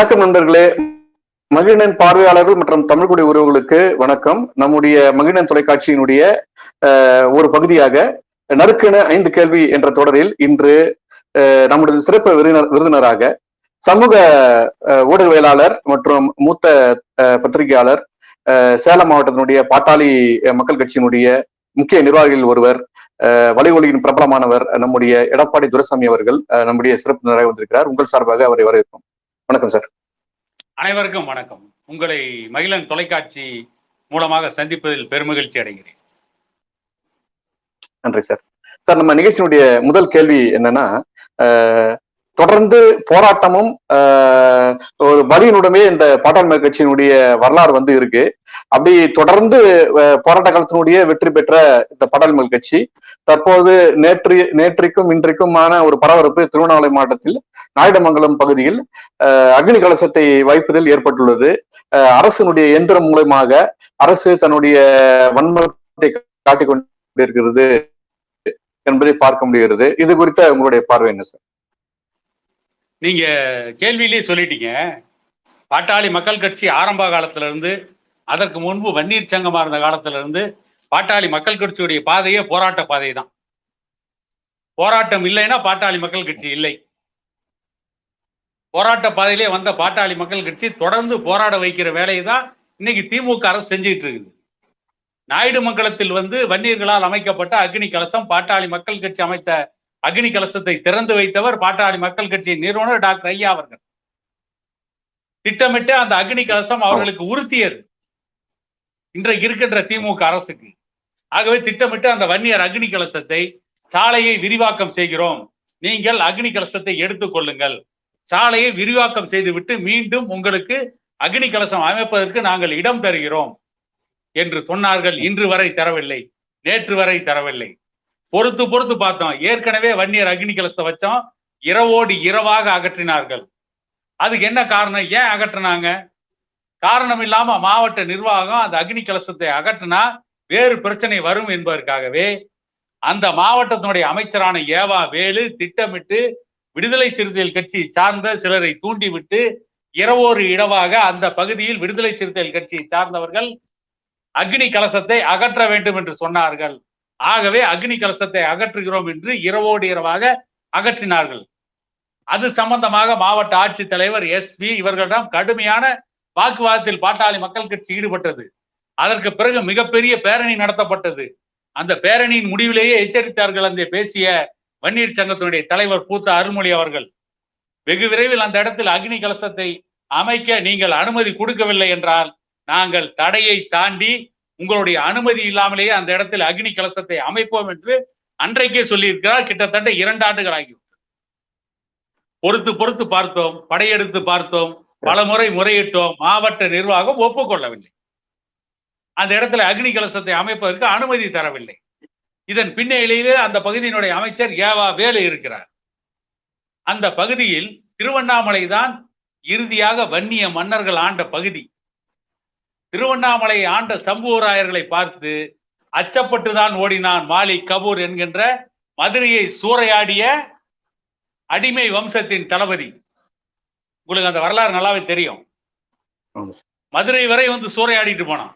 வணக்கம் நண்பர்களே. மகிழன் பார்வையாளர்கள் மற்றும் தமிழ்குடி உறவுகளுக்கு வணக்கம். நம்முடைய மகிழன் தொலைக்காட்சியினுடைய ஒரு பகுதியாக நறுக்கென ஐந்து கேள்வி என்ற தொடரில் இன்று நம்முடைய சிறப்பு விருந்தினர் விருந்தினராக சமூக அஹ், ஊடகவியலாளர் மற்றும் மூத்த பத்திரிகையாளர் அஹ், சேலம் மாவட்டத்தினுடைய பாட்டாளி மக்கள் கட்சியினுடைய முக்கிய நிர்வாகிகள் ஒருவர் அஹ், பிரபலமானவர் நம்முடைய எடப்பாடி துரசாமி அவர்கள் நம்முடைய சிறப்பு விருந்தினராக வந்திருக்கிறார். உங்கள் சார்பாக அவரை வரவேற்கும் வணக்கம் சார். அனைவருக்கும் வணக்கம். உங்களை மகிழன் தொலைக்காட்சி மூலமாக சந்திப்பதில் பெருமகிழ்ச்சி அடைகிறேன். நன்றி சார். சார் நம்ம நிகழ்ச்சியினுடைய முதல் கேள்வி என்னன்னா தொடர்ந்து போராட்டமும் ஒரு வரியினுடமே இந்த பாட்டாண்மை கட்சியினுடைய வரலாறு வந்து இருக்கு. அப்படி தொடர்ந்து போராட்ட காலத்தினுடைய வெற்றி பெற்ற இந்த பாட்டாண்மை கட்சி தற்போது நேற்று நேற்றைக்கும் இன்றைக்குமான ஒரு பரபரப்பு திருவண்ணாமலை மாவட்டத்தில் நாயுடமங்கலம் பகுதியில் அக்னி கலசத்தை வைப்பதில் ஏற்பட்டுள்ளது. அஹ், அரசினுடைய எந்திரம் மூலமாக அரசு தன்னுடைய வன்மத்தை காட்டிக்கொண்டிருக்கிறது என்பதை பார்க்க முடிகிறது. இது குறித்த உங்களுடைய பார்வை என்ன சார்? நீங்க கேள்வியிலே சொல்லிட்டீங்க. பாட்டாளி மக்கள் கட்சி ஆரம்ப காலத்துல இருந்து அதற்கு முன்பு வன்னீர் சங்கமா இருந்த காலத்துல இருந்து பாட்டாளி மக்கள் கட்சியுடைய பாதையே போராட்ட பாதை தான் போராட்டம் இல்லைன்னா பாட்டாளி மக்கள் கட்சி இல்லை. போராட்ட பாதையிலே வந்த பாட்டாளி மக்கள் கட்சி தொடர்ந்து போராட வைக்கிற வேலையை தான் இன்னைக்கு திமுக அரசு செஞ்சுக்கிட்டு இருக்குது. நாயுடு மங்கலத்தில் வந்து வன்னியர்களால் அமைக்கப்பட்ட அக்னி கலசம் பாட்டாளி மக்கள் கட்சி அமைத்த அக்னி கலசத்தை திறந்து வைத்தவர் பாட்டாளி மக்கள் கட்சியின் நிறுவனர் டாக்டர் ஐயா அவர்கள். திட்டமிட்டு அந்த அக்னி கலசம் அவர்களுக்கு உறுத்தியது. இன்றைக்கு இருக்கின்ற திமுக அரசுக்கு. ஆகவே திட்டமிட்டு அந்த வன்னியர் அக்னி கலசத்தை சாலையை விரிவாக்கம் செய்கிறோம். நீங்கள் அக்னி கலசத்தை எடுத்துக்கொள்ளுங்கள் சாலையை விரிவாக்கம் செய்துவிட்டு மீண்டும் உங்களுக்கு அக்னி கலசம் அமைப்பதற்கு நாங்கள் இடம் தருகிறோம். என்று சொன்னார்கள். இன்று வரை தரவில்லை. நேற்று வரை தரவில்லை. பொறுத்து பொறுத்து பார்த்தோம். ஏற்கனவே வன்னியர் அக்னி கலசத்தை வச்சோம். இரவோடு இரவாக அகற்றினார்கள். அதுக்கு என்ன காரணம்? ஏன் அகற்றினாங்க? காரணம் இல்லாம மாவட்ட நிர்வாகம் அந்த அக்னி கலசத்தை அகற்றினா வேறு பிரச்சனை வரும் என்பதற்காகவே அந்த மாவட்டத்தினுடைய அமைச்சரான ஏவா வேலு திட்டமிட்டு விடுதலை சிறுத்தைகள் கட்சி சார்ந்த சிலரை தூண்டிவிட்டு இரவோரு இடவாக அந்த பகுதியில் விடுதலை சிறுத்தைகள் கட்சியை சார்ந்தவர்கள் அக்னி கலசத்தை அகற்ற வேண்டும் என்று சொன்னார்கள். ஆகவே அக்னி கலசத்தை அகற்றுகிறோம் என்று இரவோடு இரவாக அகற்றினார்கள். அது சம்பந்தமாக மாவட்ட ஆட்சித்தலைவர் எஸ்பி இவர்களிடம் கடுமையான வாக்குவாதத்தில் பாட்டாளி மக்கள் கட்சி ஈடுபட்டது. அதற்கு பிறகு மிகப்பெரிய பேரணி நடத்தப்பட்டது. அந்த பேரணியின் முடிவிலேயே எச்சரித்தார்கள் அந்த பேசிய வன்னியர் சங்கத்தினுடைய தலைவர் பூத்த அருள்மொழி அவர்கள். வெகு விரைவில் அந்த இடத்தில் அக்னி கலசத்தை அமைக்க நீங்கள் அனுமதி கொடுக்கவில்லை என்றால் நாங்கள் தடையை தாண்டி உங்களுடைய அனுமதி இல்லாமலேயே அந்த இடத்தில் அக்னி கலசத்தை அமைப்போம் என்று அன்றைக்கே சொல்லியிருக்கிறார். கிட்டத்தட்ட இரண்டு ஆண்டுகள் ஆகிவிட்டது பொறுத்து பொறுத்து பார்த்தோம் படையெடுத்து பார்த்தோம் பல முறை முறையிட்டோம் மாவட்ட நிர்வாகம் ஒப்புக்கொள்ளவில்லை. அந்த இடத்துல அக்னி கலசத்தை அமைப்பதற்கு அனுமதி தரவில்லை. இதன் பின்னணியிலே அந்த பகுதியினுடைய அமைச்சர் ஏவா வேலை இருக்கிறார். அந்த பகுதியில் திருவண்ணாமலை தான் இறுதியாக வன்னிய மன்னர்கள் ஆண்ட பகுதி. திருவண்ணாமலை ஆண்ட சம்புவராயர்களை பார்த்து அச்சப்பட்டு தான் ஓடினான் மாலிக் கபூர் என்கின்ற மதுரையை சூறையாடிய அடிமை வம்சத்தின் தளபதி. உங்களுக்கு அந்த வரலாறு நல்லாவே தெரியும். மதுரை வரை வந்து சூறையாடிட்டு போனான்.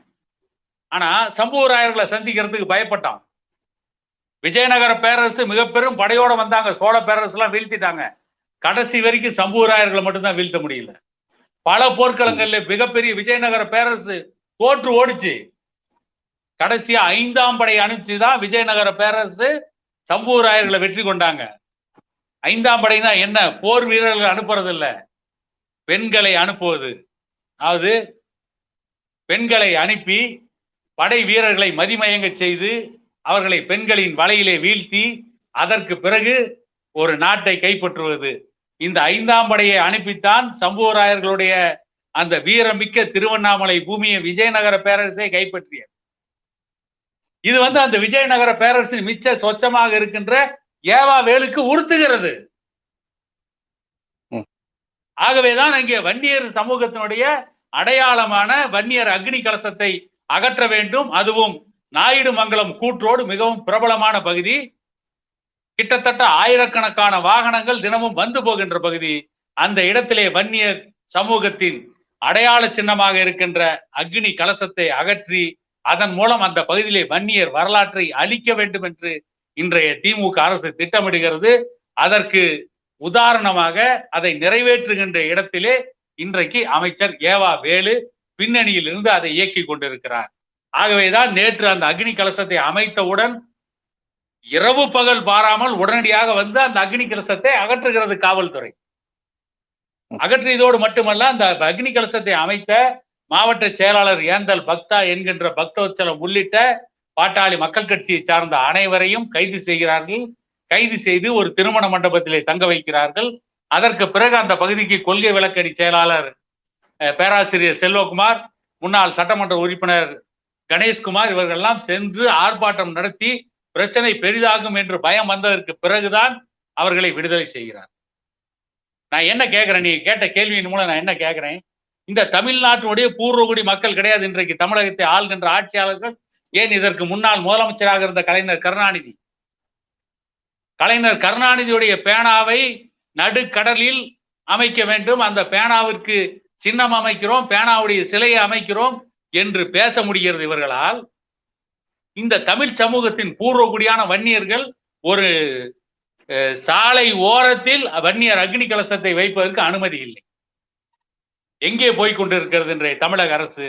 ஆனா சம்புவராயர்களை சந்திக்கிறதுக்கு பயப்பட்டான். விஜயநகர பேரரசு மிக பெரும் படையோட வந்தாங்க. சோழ பேரரசு எல்லாம் வீழ்த்திட்டாங்க. கடைசி வரைக்கும் சம்புவராயர்களை மட்டும்தான் வீழ்த்த முடியல. பல போர்க்களங்கள்ல மிகப்பெரிய விஜயநகர பேரரசு தோற்று ஓடிச்சு. கடைசியா ஐந்தாம் படை அனுப்பிச்சுதான் விஜயநகர பேரரசு சம்பூராயர்களை வெற்றி கொண்டாங்க. ஐந்தாம் படைனா என்ன? போர் வீரர்கள் அனுப்புறது இல்ல பெண்களை அனுப்புவது. அதாவது பெண்களை அனுப்பி படை வீரர்களை மதிமயங்க செய்து அவர்களை பெண்களின் வலையிலே வீழ்த்தி அதற்கு பிறகு ஒரு நாட்டை கைப்பற்றுவது. இந்த ஐந்தாம் படையை அனுப்பித்தான் சம்புவராயர்களுடைய அந்த வீரமிக்க திருவண்ணாமலை பூமியை விஜயநகர பேரரசை கைப்பற்றியது. இது வந்து அந்த விஜயநகர பேரரசின் மிச்ச சொச்சமாக இருக்கின்ற ஏவா வேலுக்கு உறுத்துகிறது. ஆகவேதான் அங்கே வன்னியர் சமூகத்தினுடைய அடையாளமான வன்னியர் அக்னி கலசத்தை அகற்ற வேண்டும். அதுவும் நாயுடு மங்கலம் கூற்றோடு மிகவும் பிரபலமான பகுதி. கிட்டத்தட்ட ஆயிரக்கணக்கான வாகனங்கள் தினமும் வந்து போகின்ற பகுதி அந்த இடத்திலே வன்னியர் சமூகத்தின் அடையாள சின்னமாக இருக்கின்ற அக்னி கலசத்தை அகற்றி அதன் மூலம் அந்த பகுதியிலே வன்னியர் வரலாற்றை அழிக்க வேண்டும் என்று இன்றைய திமுக அரசு திட்டமிடுகிறது. அதற்கு உதாரணமாக அதை நிறைவேற்றுகின்ற இடத்திலே இன்றைக்கு அமைச்சர் ஏவா வேலு பின்னணியில் இருந்து அதை இயக்கி கொண்டிருக்கிறார். ஆகவேதான் நேற்று அந்த அக்னி கலசத்தை அமைத்தவுடன் இரவு பகல் பாராமல் உடனடியாக வந்து அந்த அக்னி கலசத்தை அகற்றுகிறது காவல்துறை. அகற்றியதோடு மட்டுமல்ல அந்த அக்னி கலசத்தை அமைத்த மாவட்ட செயலாளர் ஏந்தல் பக்தா என்கின்ற பக்தோச்சலம் உள்ளிட்ட பாட்டாளி மக்கள் கட்சியை சார்ந்த அனைவரையும் கைது செய்கிறார்கள். கைது செய்து ஒரு திருமண மண்டபத்திலே தங்க வைக்கிறார்கள். அதற்கு பிறகு அந்த பகுதிக்கு கொள்கை விளக்கணி செயலாளர் பேராசிரியர் செல்வகுமார் முன்னாள் சட்டமன்ற உறுப்பினர் கணேஷ்குமார் இவர்களெல்லாம் சென்று ஆர்ப்பாட்டம் நடத்தி பிரச்சனை பெரிதாகும் என்று பயம் வந்ததற்கு பிறகுதான் அவர்களை விடுதலை செய்கிறார். நான் என்ன கேட்கிறேன்? நீ கேட்ட கேள்வியின் மூலம் நான் என்ன கேட்கிறேன்? இந்த தமிழ்நாட்டினுடைய பூர்வகுடி மக்கள் கிடையாது. இன்றைக்கு தமிழகத்தை ஆள்கின்ற ஆட்சியாளர்கள் ஏன் இதற்கு முன்னாள் முதலமைச்சராக இருந்த கலைஞர் கருணாநிதி? கலைஞர் கருணாநிதியுடைய பேனாவை நடுக்கடலில் அமைக்க வேண்டும். அந்த பேனாவிற்கு சின்னம் அமைக்கிறோம். பேனாவுடைய சிலையை அமைக்கிறோம் என்று பேச முடிகிறது இவர்களால். இந்த தமிழ் சமூகத்தின் பூர்வகுடியான வன்னியர்கள் ஒரு அஹ், சாலை ஓரத்தில் வன்னியர் அக்னி கலசத்தை வைப்பதற்கு அனுமதி இல்லை. எங்கே போய் கொண்டிருக்கிறது இன்றைய தமிழக அரசு?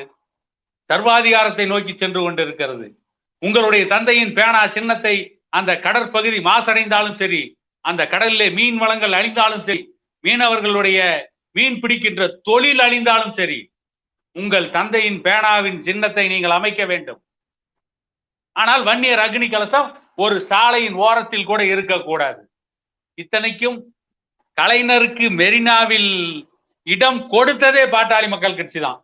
சர்வாதிகாரத்தை நோக்கி சென்று கொண்டிருக்கிறது. உங்களுடைய தந்தையின் பேனா சின்னத்தை அந்த கடற்பகுதி மாசடைந்தாலும் சரி அந்த கடலிலே மீன் வளங்கள் அழிந்தாலும் சரி மீனவர்களுடைய மீன் பிடிக்கின்ற தொழில் அழிந்தாலும் சரி உங்கள் தந்தையின் பேனாவின் சின்னத்தை நீங்கள் அமைக்க வேண்டும். ஆனால் வன்னியர் அக்னி கலசம் ஒரு சாலையின் ஓரத்தில் கூட இருக்கக்கூடாது. இத்தனைக்கும் கலைஞருக்கு மெரினாவில் இடம் கொடுத்ததே பாட்டாளி மக்கள் கட்சி தான்.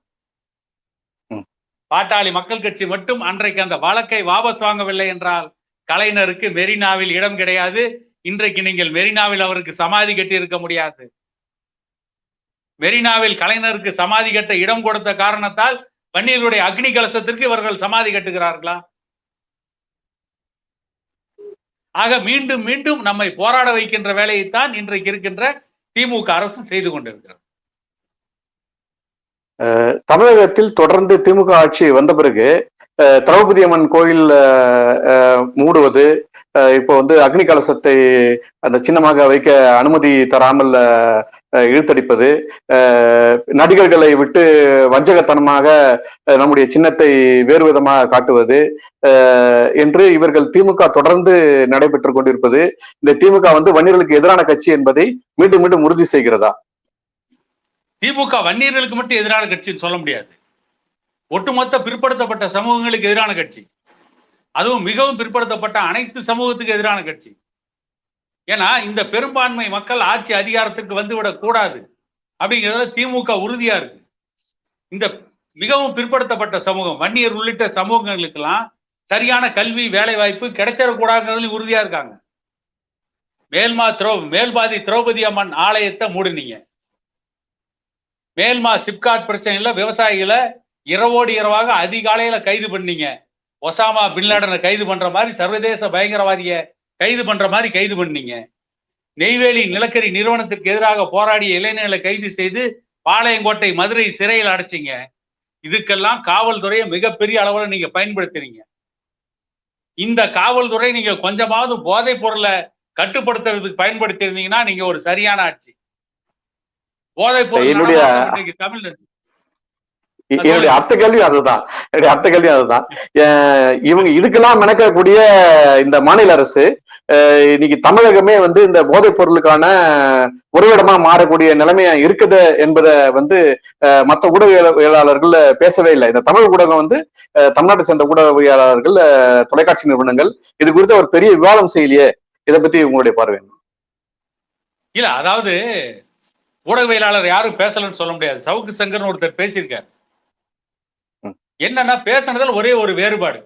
பாட்டாளி மக்கள் கட்சி மட்டும் அன்றைக்கு அந்த வழக்கை வாபஸ் வாங்கவில்லை என்றால் கலைஞருக்கு மெரினாவில் இடம் கிடையாது. இன்றைக்கு நீங்கள் மெரினாவில் அவருக்கு சமாதி கட்டி இருக்க முடியாது. மெரினாவில் கலைஞருக்கு சமாதி கட்ட இடம் கொடுத்த காரணத்தால் வன்னியர்களுடைய அக்னி கலசத்திற்கு இவர்கள் சமாதி கட்டுகிறார்களா? ஆக மீண்டும் மீண்டும் நம்மை போராட வைக்கின்ற வேலையைத்தான் இன்றைக்கு இருக்கின்ற திமுக அரசு செய்து கொண்டிருக்கிறது. தமிழகத்தில் தொடர்ந்து திமுக ஆட்சி வந்த பிறகு திரௌபதி அம்மன் கோயில் மூடுவது இப்போ வந்து அக்னி கலசத்தை அந்த சின்னமாக வைக்க அனுமதி தராமல் இழுத்தடிப்பது நடிகர்களை விட்டு வஞ்சகத்தனமாக நம்முடைய சின்னத்தை வேறு விதமாக காட்டுவது என்று இவர்கள் திமுக தொடர்ந்து நடைபெற்றுக் கொண்டிருப்பது இந்த திமுக வந்து வன்னியர்களுக்கு எதிரான கட்சி என்பதை மீண்டும் மீண்டும் உறுதி செய்கிறதா? திமுக வன்னியர்களுக்கு மட்டும் எதிரான கட்சின்னு சொல்ல முடியாது. ஒட்டுமொத்த பிற்படுத்தப்பட்ட சமூகங்களுக்கு எதிரான கட்சி. அதுவும் மிகவும் பிற்படுத்தப்பட்ட அனைத்து சமூகத்துக்கு எதிரான கட்சி. ஏன்னா இந்த பெரும்பான்மை மக்கள் ஆட்சி அதிகாரத்துக்கு வந்துவிடக் கூடாது அப்படிங்கிறதுல திமுக உறுதியா இருக்கு. இந்த மிகவும் பிற்படுத்தப்பட்ட சமூகம் வன்னியர் உள்ளிட்ட சமூகங்களுக்கெல்லாம் சரியான கல்வி வேலை வாய்ப்பு கிடைச்சிடக்கூடாதுங்கிறதுலையும் உறுதியா இருக்காங்க. மேல்மா திரௌ மேல்பாதி திரௌபதி அம்மன் ஆலயத்தை மூடினீங்க. மேல்மா சிப்காட் பிரச்சனையில விவசாயிகளை இரவோடு இரவாக அதிகாலையில கைது பண்ணீங்க. ஒசாமா பின்லாடனை கைது பண்ற மாதிரி சர்வதேச பயங்கரவாதிய கைது பண்ற மாதிரி கைது பண்ணீங்க. நெய்வேலி நிலக்கரி நிறுவனத்திற்கு எதிராக போராடிய இளைஞர்களை கைது செய்து பாளையங்கோட்டை மதுரை சிறையில் அடைச்சிங்க. இதுக்கெல்லாம் காவல்துறையை மிகப்பெரிய அளவில் நீங்க பயன்படுத்துறீங்க. இந்த காவல்துறை நீங்க கொஞ்சமாவது போதைப் பொருளை கட்டுப்படுத்துறதுக்கு பயன்படுத்தி இருந்தீங்கன்னா நீங்க ஒரு சரியான ஆட்சி. போதைப் பொருள் என்னுடைய- நடமாட்டம் இன்னைக்கு தமிழ்நாடு எ- என்னுடைய அர்த்த கேள்வி அதுதான். என்னுடைய அர்த்த கேள்வி அதுதான். இவங்க இதுக்கெல்லாம் மெனக்கக்கூடிய இந்த மாநில அரசு இன்னைக்கு தமிழகமே வந்து இந்த போதைப் பொருளுக்கான உறைவிடமா மாறக்கூடிய நிலைமையா இருக்குது என்பதை வந்து மத்த ஊடகவியலாளர்கள் பேசவே இல்லை. இந்த தமிழ் ஊடகம் வந்து தமிழ்நாட்டை சேர்ந்த ஊடகவியலாளர்கள் தொலைக்காட்சி நிறுவனங்கள் இது குறித்த ஒரு பெரிய விவாதம் செய்யலையே. இதை பத்தி உங்களுடைய பார்வை? இல்ல அதாவது ஊடகவியலாளர் யாரும் பேசலன்னு சொல்ல முடியாது. சவுக்கு சங்கர்னு ஒருத்தர் பேசியிருக்கார். என்னன்னா பேசுனதில் ஒரே ஒரு வேறுபாடு.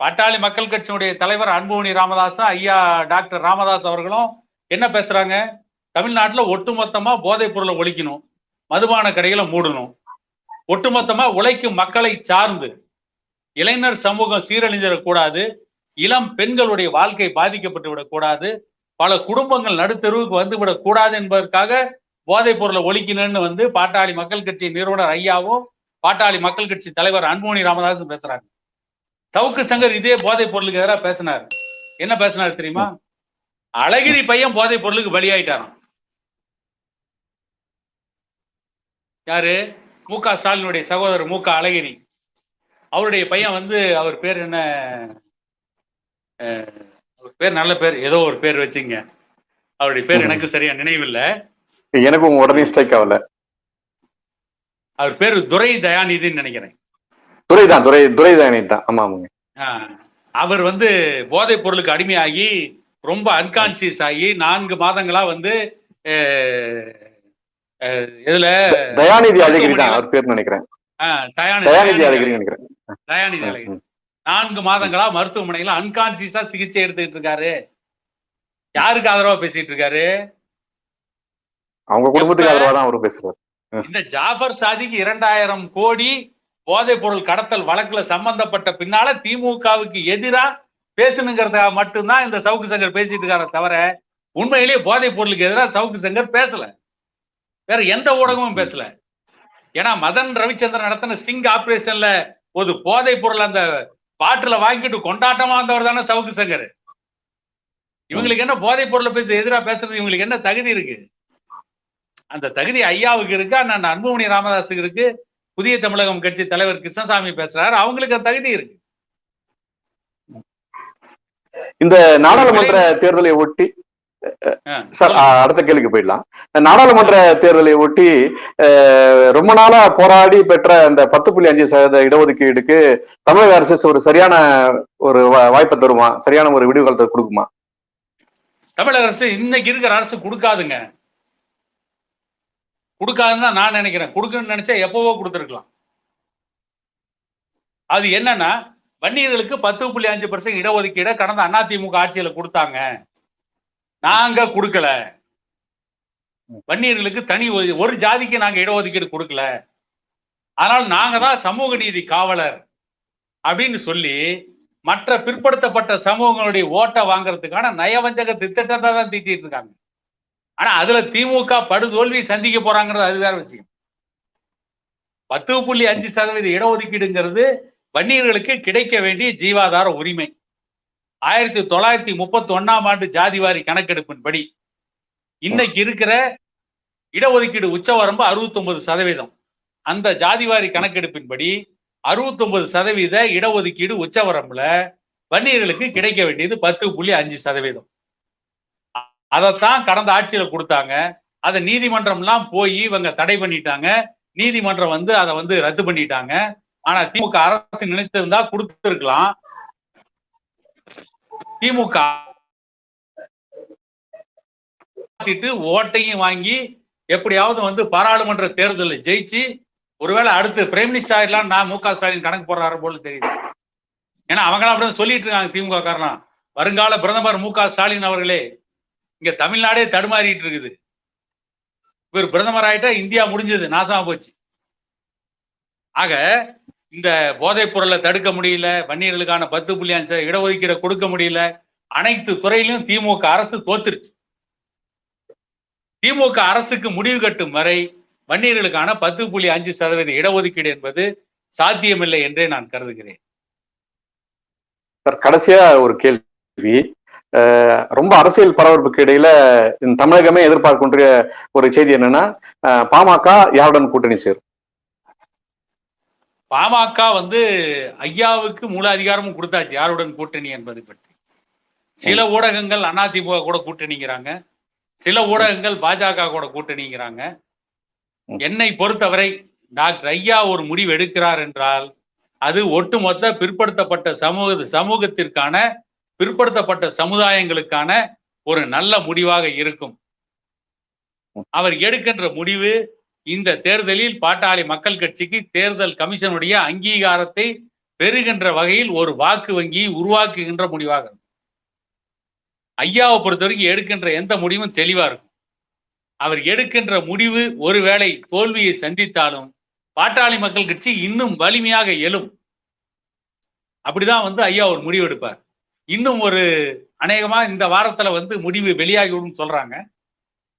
பாட்டாளி மக்கள் கட்சியினுடைய தலைவர் அன்புமணி ராமதாஸும் ஐயா டாக்டர் ராமதாஸ் அவர்களும் என்ன பேசுறாங்க? தமிழ்நாட்டில் ஒட்டுமொத்தமா போதைப் பொருளை ஒழிக்கணும் மதுபான கடைகளை மூடணும் ஒட்டுமொத்தமா உழைக்கும் மக்களை சார்ந்து இளைஞர் சமூகம் சீரழிஞ்சிடக்கூடாது இளம் பெண்களுடைய வாழ்க்கை பாதிக்கப்பட்டு விடக்கூடாது பல குடும்பங்கள் நடுத்தெருவுக்கு வந்துவிடக் கூடாது என்பதற்காக போதைப் பொருளை ஒழிக்கணும்னு வந்து பாட்டாளி மக்கள் கட்சி நிறுவனர் ஐயாவும் பாட்டாளி மக்கள் கட்சி தலைவர் அன்புமணி ராமதாஸும் பேசுறாங்க. சவுக்கு சங்கர் இதே போதைப் பொருளுக்கு எதிராக பேசினார். என்ன பேசினார் தெரியுமா? அழகிரி பையன் போதைப் பொருளுக்கு பலியாயிட்டாராம். யாரு? மு க ஸ்டாலினுடைய சகோதரர் மு க அழகிரி. அவருடைய பையன் வந்து அவர் பேர் என்ன? அவர் பேர் நல்ல பேர் ஏதோ ஒரு பேர் வச்சுங்க. அவருடைய பேர். எனக்கு சரியா நினைவில்லை. எனக்கும் உடனே ஸ்ட்ரைக் ஆகல. அவர் பேர் துரை தயாநிதின்னு நினைக்கிறேன். துரை தான் துரை துரை தான். தான் ஆமா ஆமாங்க. அவர் வந்து போதைப் பொருளுக்கு அடிமையாகி ரொம்ப அன்கான்சியஸ் ஆகி நான்கு மாதங்களா வந்து இதுல தயாநிதி அழகிரி தான் அவர் பேர் நினைக்கிறேன். தயாநிதி தயாநிதி தயாநிதி அழகிரி நினைக்கிறேன். தயாநிதி அழகிரி நான்கு மாதங்களா மருத்துவமனையில அன்கான்சியஸா சிகிச்சை எடுத்துக்கிட்டு இருக்காரு. யாருக்கு ஆதரவா பேசிட்டு இருக்காரு? அவங்க குடும்பத்துக்கு ஆதரவா தான் அவர் பேசுறாரு. இந்த ஜாஃபர் சாதிக்கு இரண்டாயிரம் கோடி போதைப் பொருள் கடத்தல் வழக்குல சம்பந்தப்பட்ட பின்னால திமுகவுக்கு எதிரா பேசணுங்கிறதா மட்டும்தான் இந்த சவுக்கு சங்கர் பேசிட்டு இருக்கார தவிர உண்மையிலேயே போதைப் பொருளுக்கு எதிராக சவுக்கு சங்கர் பேசல. வேற எந்த ஊடகமும் பேசல. ஏன்னா மதன் ரவிச்சந்திரன் நடத்தின ஸ்டிங் ஆபரேஷன்ல ஒரு போதைப் பொருள் அந்த பாட்டில வாங்கிட்டு கொண்டாட்டமா வந்தவர் தானே சவுக்கு சங்கர். இவங்களுக்கு என்ன போதைப் பொருளை பத்தி எதிரா பேசுறது இவங்களுக்கு என்ன தகுதி இருக்கு? அந்த தகுதி ஐயாவுக்கு இருக்கு? அண்ணன் அன்புமணி ராமதாஸுக்கு இருக்கு. புதிய தமிழகம் கட்சி தலைவர் கிருஷ்ணசாமி பேசுறாரு. அவங்களுக்கு தகுதி இருக்கு. இந்த நாடாளுமன்ற தேர்தலை ஒட்டி சார் அடுத்த கேள்விக்கு போயிடலாம். நாடாளுமன்ற தேர்தலை ஒட்டி ரொம்ப நாளா போராடி பெற்ற அந்த பத்து புள்ளி அஞ்சு சதவீத இடஒதுக்கீடுக்கு தமிழக அரசு ஒரு சரியான ஒரு வாய்ப்பை தருமா? சரியான ஒரு விடுகாலத்தை கொடுக்குமா? தமிழக அரசு இன்னைக்கு இருக்கிற அரசு கொடுக்காதுங்க. கொடுக்காதுன்னு தான் நான் நினைக்கிறேன். கொடுக்கணும்னு நினைச்சா எப்பவோ கொடுத்துருக்கலாம். அது என்னன்னா வன்னியர்களுக்கு பத்து புள்ளி அஞ்சு பர்சன்ட் இடஒதுக்கீடை கடந்த அதிமுக ஆட்சியில கொடுத்தாங்க. நாங்க கொடுக்கல. வன்னியர்களுக்கு தனி ஒரு ஜாதிக்கு நாங்க இடஒதுக்கீடு கொடுக்கல. ஆனால் நாங்க தான் சமூக நீதி காவலர் அப்படின்னு சொல்லி மற்ற பிற்படுத்தப்பட்ட சமூகங்களுடைய ஓட்டை வாங்குறதுக்கான நயவஞ்சக திட்டத்தை தான் தீட்டிட்டு இருக்காங்க. ஆனா அதுல திமுக படுதோல்வி சந்திக்க போறாங்கிறது அதுதான் விஷயம். பத்து புள்ளி அஞ்சு சதவீத இடஒதுக்கீடுங்கிறது வன்னியர்களுக்கு கிடைக்க வேண்டிய ஜீவாதார உரிமை. ஆயிரத்தி தொள்ளாயிரத்தி முப்பத்தி ஒன்னாம் ஆண்டு ஜாதிவாரி கணக்கெடுப்பின்படி இன்னைக்கு இருக்கிற இடஒதுக்கீடு உச்சவரம்பு 69% சதவீதம். அந்த ஜாதிவாரி கணக்கெடுப்பின்படி 69% சதவீத இடஒதுக்கீடு உச்சவரம்புல வன்னியர்களுக்கு கிடைக்க வேண்டியது பத்து புள்ளி அஞ்சு சதவீதம். அதைத்தான் கடந்த ஆட்சியில கொடுத்தாங்க. அதை நீதிமன்றம்லாம் போய் இவங்க தடை பண்ணிட்டாங்க. நீதிமன்றம் வந்து அதை வந்து ரத்து பண்ணிட்டாங்க. ஆனா திமுக அரசு நினைத்திருந்தா கொடுத்துருக்கலாம். திமுக மாத்திட்டு ஓட்டையும் வாங்கி எப்படியாவது வந்து பாராளுமன்ற தேர்தலில் ஜெயிச்சு ஒருவேளை அடுத்து பிரைம் மினிஸ்டர் ஆயிடலாம் நான் மு க ஸ்டாலின் கணக்கு போடுறாரு போல தெரியுது. ஏன்னா அவங்களாம் அப்படின்னு சொல்லிட்டு இருக்காங்க திமுக காரணம் வருங்கால பிரதமர் மு க ஸ்டாலின் அவர்களே இங்க தமிழ்நாடே தடுமாறிட்டு இருக்குது. இவர் பிரதமர் ஆயிட்டா இந்தியா முடிஞ்சது நாசமா போச்சு. ஆக இந்த போதைப் பொருளை தடுக்க முடியல வன்னியர்களுக்கான பத்து புள்ளி அஞ்சு இடஒதுக்கீடு கொடுக்க முடியல அனைத்து துறையிலும் திமுக அரசு தோத்துருச்சு. திமுக அரசுக்கு முடிவு கட்டும் வரை வன்னியர்களுக்கான பத்து புள்ளி அஞ்சு சதவீத இடஒதுக்கீடு என்பது சாத்தியமில்லை என்றே நான் கருதுகிறேன். சார் கடைசியா ஒரு கேள்வி. ரொம்ப அரசியல் பரபரப்புக்கு இடையில இந்த தமிழகமே எதிர்பார்க்கின்ற ஒரு செய்தி என்னன்னா பாமக யாருடன் கூட்டணி சேரும்? பாமக வந்து ஐயாவுக்கு முழு அதிகாரமும் கொடுத்தாச்சு யாருடன் கூட்டணி என்பது பற்றி. சில ஊடகங்கள் அதிமுக கூட கூட்டணிங்கிறாங்க. சில ஊடகங்கள் பாஜக கூட கூட்டணிங்கிறாங்க. என்னை பொறுத்தவரை டாக்டர் ஐயா ஒரு முடிவு எடுக்கிறார் என்றால் அது ஒட்டுமொத்த பிற்படுத்தப்பட்ட சமூக சமூகத்திற்கான பிற்படுத்தப்பட்ட சமுதாயங்களுக்கான ஒரு நல்ல முடிவாக இருக்கும். அவர் எடுக்கின்ற முடிவு இந்த தேர்தலில் பாட்டாளி மக்கள் கட்சிக்கு தேர்தல் கமிஷனுடைய அங்கீகாரத்தை பெறுகின்ற வகையில் ஒரு வாக்கு வங்கியை உருவாக்குகின்ற முடிவாக இருக்கும். ஐயாவை பொறுத்த வரைக்கும் எடுக்கின்ற எந்த முடிவும் தெளிவா இருக்கும். அவர் எடுக்கின்ற முடிவு ஒருவேளை தோல்வியை சந்தித்தாலும் பாட்டாளி மக்கள் கட்சி இன்னும் வலிமையாக எழும். அப்படிதான் வந்து ஐயா ஒரு முடிவு எடுப்பார். இன்னும் ஒரு அநேகமா இந்த வாரத்துல வந்து முடிவு வெளியாகிவிடும் சொல்றாங்க.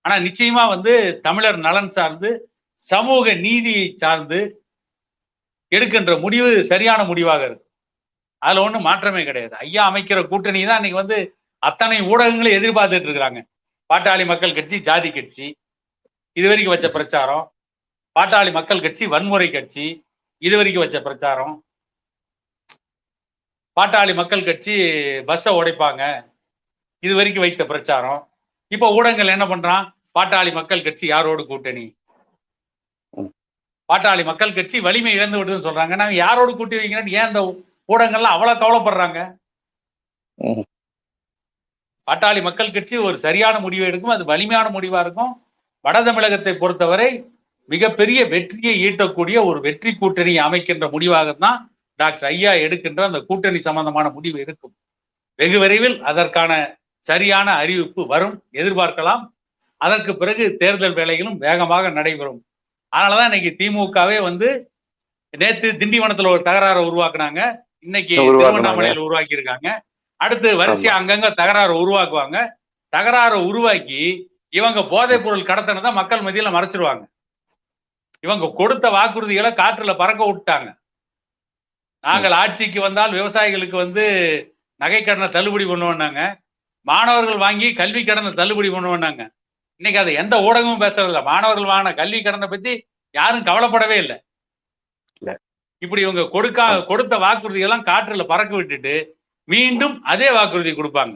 ஆனா நிச்சயமா வந்து தமிழர் நலன் சார்ந்து சமூக நீதியை சார்ந்து எடுக்கின்ற முடிவு சரியான முடிவாக இருக்கு அதுல ஒன்றும் மாற்றமே கிடையாது. ஐயா அமைக்கிற கூட்டணி தான் இன்னைக்கு வந்து அத்தனை ஊடகங்களை எதிர்பார்த்துட்டு இருக்கிறாங்க. பாட்டாளி மக்கள் கட்சி ஜாதி கட்சி இது வரைக்கும் வச்ச பிரச்சாரம். பாட்டாளி மக்கள் கட்சி வன்முறை கட்சி இது வரைக்கும் வச்ச பிரச்சாரம். பாட்டாளி மக்கள் கட்சி பஸ்ஸை உடைப்பாங்க. இது வரைக்கும் வைத்த பிரச்சாரம். இப்ப ஊடகங்கள் என்ன பண்றான்? பாட்டாளி மக்கள் கட்சி யாரோடு கூட்டணி? பாட்டாளி மக்கள் கட்சி வலிமை இழந்து விடுதுன்னு சொல்றாங்க. நாங்க யாரோடு கூட்டி வைக்கிறோம் ஏன் இந்த ஊடகங்கள்லாம் அவ்வளவு கவலைப்படுறாங்க? பாட்டாளி மக்கள் கட்சி ஒரு சரியான முடிவை எடுக்கும். அது வலிமையான முடிவா இருக்கும். வட தமிழகத்தை பொறுத்தவரை மிகப்பெரிய வெற்றியை ஈட்டக்கூடிய ஒரு வெற்றி கூட்டணி அமைக்கின்ற முடிவாகத்தான் டாக்டர் ஐயா எடுக்கின்ற அந்த கூட்டணி சம்பந்தமான முடிவு இருக்கும் வெகு விரைவில் அதற்கான சரியான அறிவிப்பு வரும் எதிர்பார்க்கலாம். அதற்கு பிறகு தேர்தல் வேலைகளும் வேகமாக நடைபெறும். அதனாலதான் இன்னைக்கு திமுகவே வந்து நேத்து திண்டிவனத்துல ஒரு தகராறை உருவாக்குனாங்க. இன்னைக்கு. திருவண்ணாமலையில் உருவாக்கி இருக்காங்க அடுத்து வரிசையா அங்கங்க தகராறு உருவாக்குவாங்க. தகராறு உருவாக்கி இவங்க போதைப் பொருள் கடத்தினதை மக்கள் மத்தியில மறைச்சிருவாங்க. இவங்க கொடுத்த வாக்குறுதிகளை காற்றுல பறக்க விட்டாங்க நாங்கள் ஆட்சிக்கு வந்தால் விவசாயிகளுக்கு வந்து நகை கடனை தள்ளுபடி பண்ணுவோம்னாங்க. மாணவர்கள் வாங்கி கல்வி கடனை தள்ளுபடி பண்ணுவோம்னாங்க. இன்னைக்கு அதை எந்த ஊடகமும் பேசுறதில்ல. மாணவர்கள் வாங்கின கல்வி கடனை பத்தி யாரும் கவலைப்படவே இல்லை. இப்படி இவங்க கொடுக்கா கொடுத்த வாக்குறுதியெல்லாம் காற்றுல பறக்க விட்டுட்டு மீண்டும் அதே வாக்குறுதி கொடுப்பாங்க.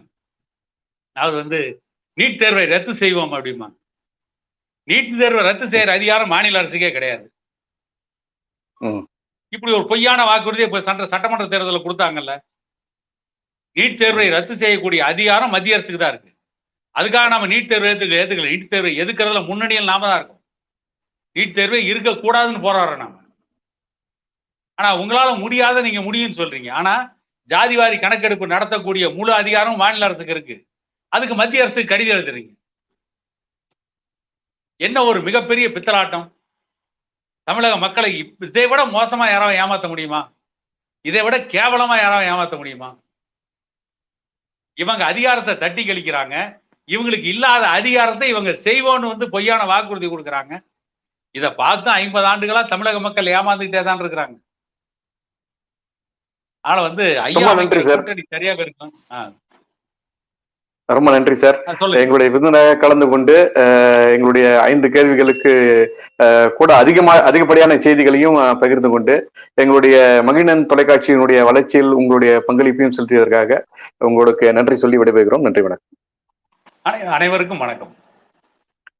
அது வந்து நீட் தேர்வை ரத்து செய்வோம் அப்படிமா நீட் தேர்வை ரத்து செய்யற அதிகாரம் மாநில அரசுக்கே கிடையாது. இப்படி ஒரு பொய்யான வாக்குறுதியை இப்ப சட்ட சட்டமன்ற தேர்தலில் கொடுத்தாங்கல்ல? நீட் தேர்வை ரத்து செய்யக்கூடிய அதிகாரம் மத்திய அரசுக்கு தான் இருக்கு. அதுக்காக நம்ம நீட் தேர்வு ஏத்துக்க ஏத்துக்கல நீட் தேர்வை எதுக்கிறதுல முன்னணியில் நாம தான் இருக்கோம் நீட் தேர்வே இருக்கக்கூடாதுன்னு போராடுறோம் நாம. ஆனா உங்களால முடியாத நீங்க முடியும்னு சொல்றீங்க. ஆனா ஜாதிவாரி கணக்கெடுப்பு நடத்தக்கூடிய முழு அதிகாரம் மாநில அரசுக்கு இருக்கு. அதுக்கு மத்திய அரசுக்கு கடிதம் எழுதுறீங்க. என்ன ஒரு மிகப்பெரிய பித்தலாட்டம்? தமிழக மக்களை இதை விட மோசமா யாராவது ஏமாத்த முடியுமா? இதை விட கேவலமா யாராவது ஏமாத்த முடியுமா? இவங்க அதிகாரத்தை தட்டி கழிக்கிறாங்க. இவங்களுக்கு இல்லாத அதிகாரத்தை இவங்க செய்வோன்னு வந்து பொய்யான வாக்குறுதி கொடுக்குறாங்க. இதை பார்த்து ஐம்பது ஆண்டுகளா தமிழக மக்கள் ஏமாந்துகிட்டே தான் இருக்கிறாங்க. ஆனா வந்து ஐயா. கூட்டணி சரியாக இருக்கும் ரொம்ப நன்றி சார். எங்களுடைய விருந்தினராக கலந்து கொண்டு எங்களுடைய ஐந்து கேள்விகளுக்கு கூட அதிகமா அதிகப்படியான செய்திகளையும் பகிர்ந்து கொண்டு எங்களுடைய மகிழன் தொலைக்காட்சியினுடைய வளர்ச்சியில் உங்களுடைய பங்களிப்பையும் செலுத்தியதற்காக உங்களுக்கு நன்றி சொல்லி விடைபெறுகிறோம். நன்றி வணக்கம். அனை- அனைவருக்கும் வணக்கம்.